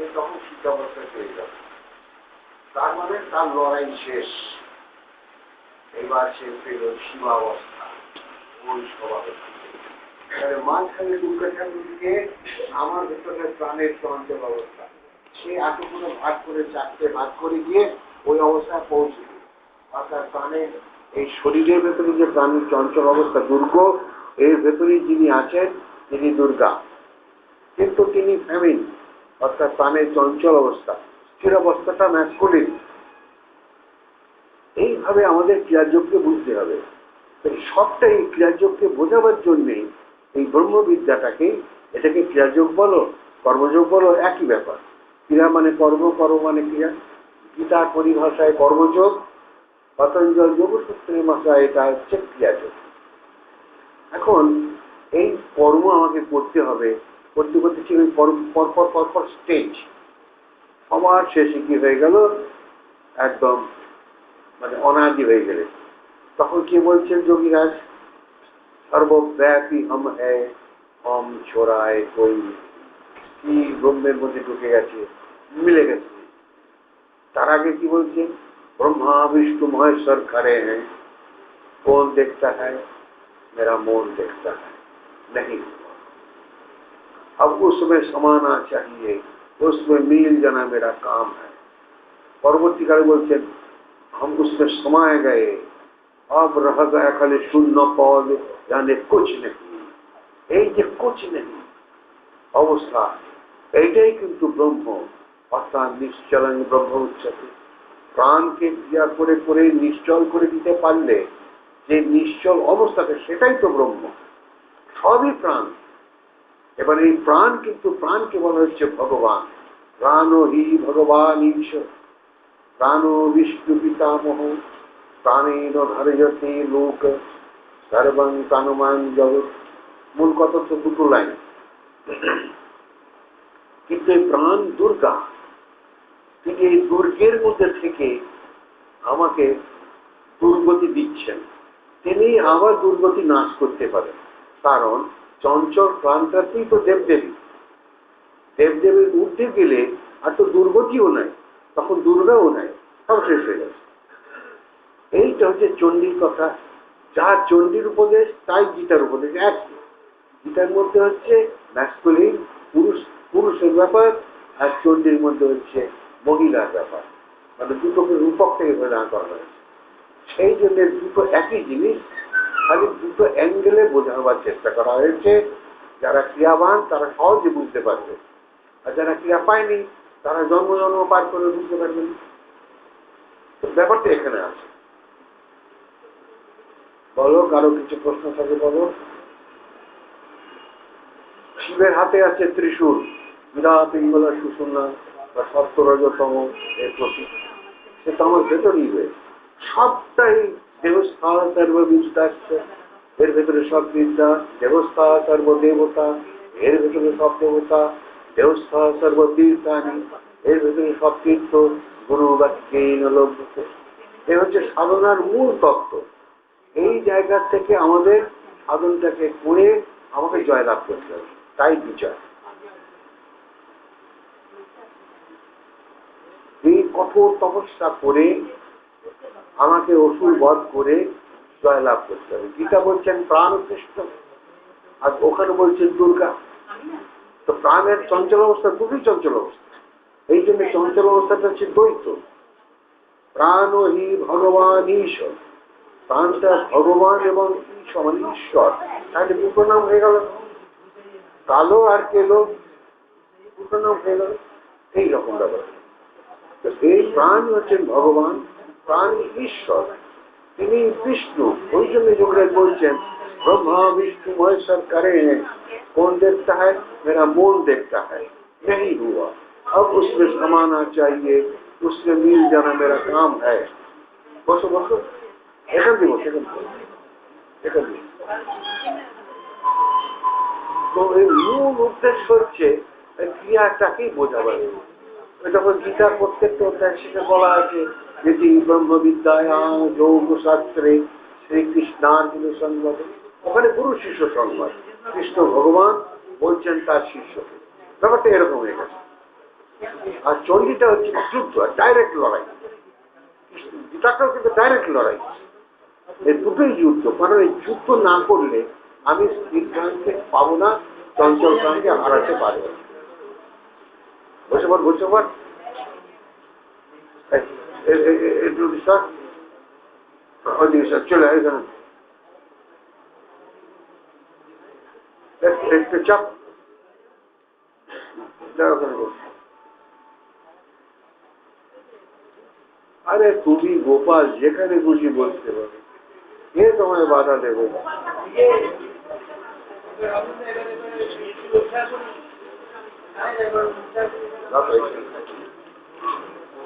সে তখন শিক্ষাবস্থায় চলে যাবে। তার মানে তার লড়াই শেষ। এবার সে পেল সীমাবস্থা। তাহলে মাঝখানে দুর্গা ঠাকুরকে আমার ভেতরে প্রাণের চঞ্চল অবস্থা সে এতগুলো ভাগ করে চারটে ভাগ করে গিয়ে ওই অবস্থায় পৌঁছে অর্থাৎ প্রাণের, এই শরীরের ভেতরে যে প্রাণের চঞ্চল অবস্থা দুর্গ, এর ভেতরে যিনি আছেন, তিনি দুর্গা। কিন্তু তিনি ফ্যামিন অর্থাৎ প্রাণের চঞ্চল অবস্থা, স্থির অবস্থাটা ম্যাসকুলিন এইভাবে আমাদের ক্রিয়াযোগকে বুঝতে হবে। সবটাই ক্রিয়াযোগকে বোঝাবার জন্যে এই ব্রহ্মবিদ্যাটাকে, এটাকে ক্রিয়াযোগ বলো, কর্মযোগ বলো, একই ব্যাপার। ক্রিয়া মানে কর্ম কর্ম মানে ক্রিয়া। গীতার পরিভাষায় কর্মযোগ, পতঞ্জল যোগসূত্রের ভাষায় এটা হচ্ছে ক্রিয়াযোগ। এখন এই কর্ম আমাকে করতে হবে اسٹیج ہمارے سے ایک دم انداز تک کی جگہ ہے بہتر مدد ڈکے گی ملے گی تر آگے کی بولتے برہماش مہیش کو دیکھتا ہے میرا من دیکھتا ہے نہیں अब उसमें समाना चाहिए उसमें मिल जाना मेरा काम है পরবর্তীকালে বলছেন हम उसमें समाये गए अब रह गया खाली शून्य पद यानी कुछ नहीं এই যে কুচ নেই অবস্থা এইটাই কিন্তু ব্রহ্ম অর্থাৎ নিশ্চলন ব্রহ্ম উচ্চতে প্রাণকে ক্রিয়া করে করে নিশ্চল করে দিতে পারলে যে নিশ্চল অবস্থাটা সেটাই তো ব্রহ্ম সবই প্রাণ এবার এই প্রাণ কিন্তু প্রাণকে বলা হচ্ছে ভগবান। প্রাণ হি ভগবান ঈশ্বর প্রাণ বিষ্ণু পিতামহ। প্রাণেন ধার্যতে লোক। সর্বং প্রাণমান জগৎ। মূল কথা তো দুটো লাইন। কিন্তু এই প্রাণ দুর্গা, তিনি এই দুর্গের মধ্যে থেকে আমাকে দুর্গতি দিচ্ছেন। তিনি আবার দুর্গতি নাশ করতে পারেন। কারণ চঞ্চল প্রাণটাতেই তো দেবদেবী। দেবদেবীর ঊর্ধ্বে গেলে আর তো দুর্গতিও নাই, তখন দুর্গাও নাই, সব শেষ হয়ে গেছে। এইটা হচ্ছে চণ্ডীর কথা। যা চণ্ডীর উপদেশ, তাই গীতার উপদেশ এক। গীতার মধ্যে হচ্ছে ম্যাসকুলিন পুরুষ পুরুষের ব্যাপার আর চণ্ডীর মধ্যে হচ্ছে মহিলার ব্যাপার। মানে দুটোকে রূপক থেকে প্রদান করা হয়েছে। সেই জন্য দুটো একই জিনিস খালি দুটো অ্যাঙ্গেলে বোঝাবার চেষ্টা করা হয়েছে। যারা ক্রিয়াবান, তারা সহজে বুঝতে পারবে। আর যারা ক্রিয়া পায়নি, তারা জন্ম জন্ম পার করে বুঝতে পারবে না। তো ব্যাপারটা এখানে আছে। বলো, কারও কিছু প্রশ্ন থাকে বলো? শিবের হাতে আছে ত্রিশূল। বিরাট ইঙ্গলা সুষুম্না বা সপ্তরজতম এর প্রতীক। সে তো আমার ভেতরই রয়েছে। সবটাই দেবস্থা সর্ববিদ্যাস্য এর ভেতরে সব বিদ্যা দেবস্থা সর্বদেবতা এর ভেতরে সব দেবতা দেবস্থা সর্বতীর্থানি এর ভেতরে সব তীর্থ গুরু বাক্যেন লভ্যতে এ হচ্ছে সাধনার মূল তত্ত্ব। এই জায়গা থেকে আমাদের সাধনটাকে করে আমাকে জয়লাভ করতে হবে। তাই বিচার। এই কঠোর তপস্যা করে আমাকে অসুর বধ করে জয়লাভ করতে হবে। গীতা বলছেন, প্রাণ কৃষ্ণ আর ওখানে বলছেন দুর্গা। তো প্রাণের চঞ্চল অবস্থা খুবই চঞ্চল অবস্থা। এই জন্য চঞ্চল অবস্থাটা হচ্ছে দ্বৈত। প্রাণ হি ভগবান ঈশ্বর। প্রাণটা ভগবান এবং ঈশ্বর মানে ঈশ্বর। তাহলে দুটো নাম হয়ে গেল। কালো আর কেলো। দুটো নাম হয়ে গেল। এইরকম ব্যাপার। তো এই প্রাণ হচ্ছেন ভগবান। প্রাণী ঈশ্বর তিনি বিষ্ণু ওই জন্য যোগরাজ বলছেন ব্রহ্মা বিষ্ণু মহেশ্বর করে ہیں کون دیکھتا ہے میرا مون دیکھتا ہے نہیں ہوا اب اس میں سمانا چاہیے اس میں مل جانا میرا کام ہے بسو بسو ایکن دیو তো এই মূল উদ্দেশ্য হচ্ছে ক্রিয়াটাকেই বোঝাবার এটা গীতা প্রত্যেকটা অধ্যায় সেটা বলা আছে যে তিনি ব্রহ্মবিদ্যায় যোগ শাস্ত্রে শ্রীকৃষ্ণার্জুন সংবাদ ওখানে গুরু শিষ্য সংবাদ। কৃষ্ণ ভগবান বলছেন তার শিষ্যকে ব্যাপারটা এরকম হয়ে গেছে। আর চণ্ডীটা হচ্ছে যুদ্ধ ডাইরেক্ট লড়াই। গীতাটাও কিন্তু ডাইরেক্ট লড়াই। এই দুটোই যুদ্ধ। কারণ এই যুদ্ধ না করলে আমি স্ত্রীকে পাবো না, চঞ্চল প্রাণকে হারাতে পারব। বসে পর বসে পর এই, এই, এই, এই, একটু বিশ্বাস ওইদিকে বিশ্বাস চলে আয় এখানে একটু- একটু চাপ যাও ওখানে বস। আরে তুমি গোপাল যেখানে খুশি বলতে পারো কে তোমায় বাধা দেবে রাখো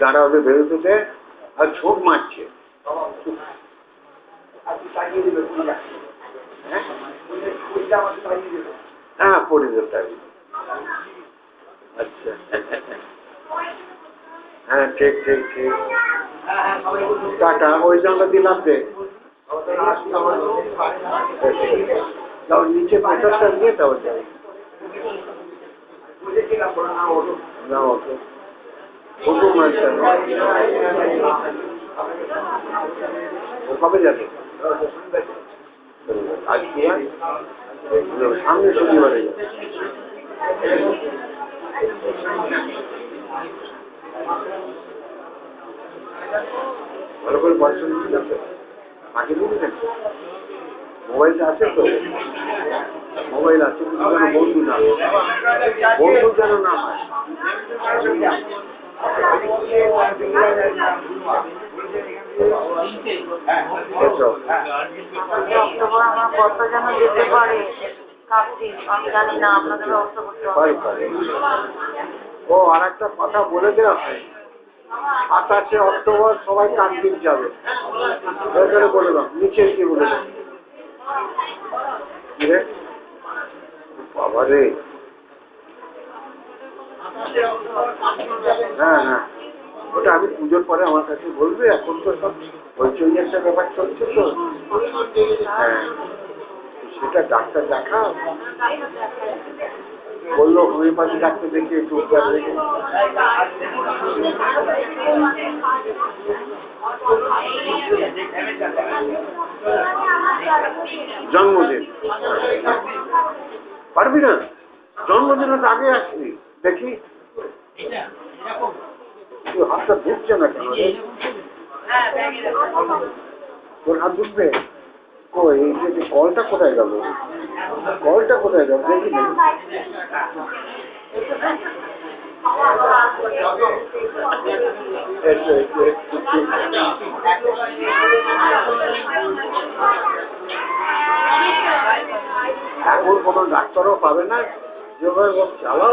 দাঁড়াবে বেরোতে দে, আর ঝোঁক মারছে। হ্যাঁ? হ্যাঁ হবে আচ্ছা। হ্যাঁ ঠিক ঠিক ঠিক। টাটা, ওই জানলা দিলাম দে তাও নিচে পঞ্চাশটা নিয়ে তাও না কবে যাবে? আজকে? সামনে শনিবারে যাবে। ভালো করে পড়াশোনা ঠিক আছে আগে বুঝলেন মোবাইলটা আছে তো। মোবাইল আছে কিন্তু যেন বন্ধু না। বন্ধু যেন না হয়। কত যেন যেতে পারে আমি জানি না আপনাদের ব্যবস্থা করতে হবে। ও আর একটা কথা বলে দেওয়া আঠাশে অক্টোবর সবাই যাবে। বলে দাও, নিচে কি বলে বাবা রে। হ্যাঁ হ্যাঁ ওটা আমি পুজোর পরে আমার কাছে বলবে, এখন তো সব হইচই একটা ব্যাপার চলছে তো। হ্যাঁ। সেটা ডাক্তার দেখা বলল, হোমিওপ্যাথি ডাক্তার দেখে একটু জন্মদিন। পারবি না? জন্মদিনে তো আগে আসবি। দেখি। হাতটা ঢুকছে না কেন তোর হাত ঢুকবে কই এই যে কলটা কোথায় গেল? কলটা কোথায় গেল? দেখি এখন কোনো ডাক্তারও পাবে না? যেভাবে চালাও।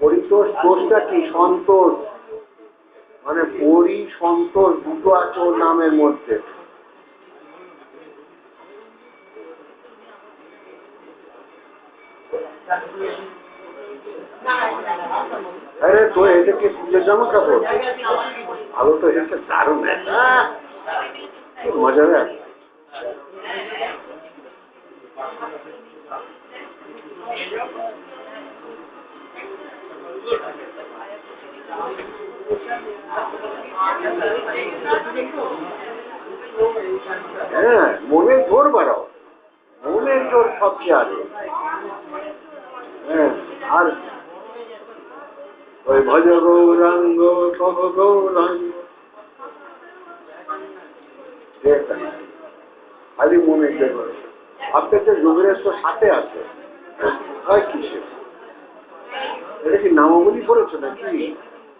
পরিতোষ, তোষটা কি? সন্তোষ। মানে পরি, সন্তোষ দুটো আছে ওর নামের মধ্যে। আরে তো এটা কি পুজোর জামা কাপড়? ভালো তো এটা দারুণ মজা হ্যাঁ মনের জোর বাড়াও। মনের জোর সবচেয়ে আগে হ্যাঁ আর ওই ভজ গৌরাঙ্গ, কহ গৌরাঙ্গ। খালি মনে জোর আপনার যে যোগের তো সাথে আছে। হয় কিসে এটা কি নামাবলি করেছ নাকি?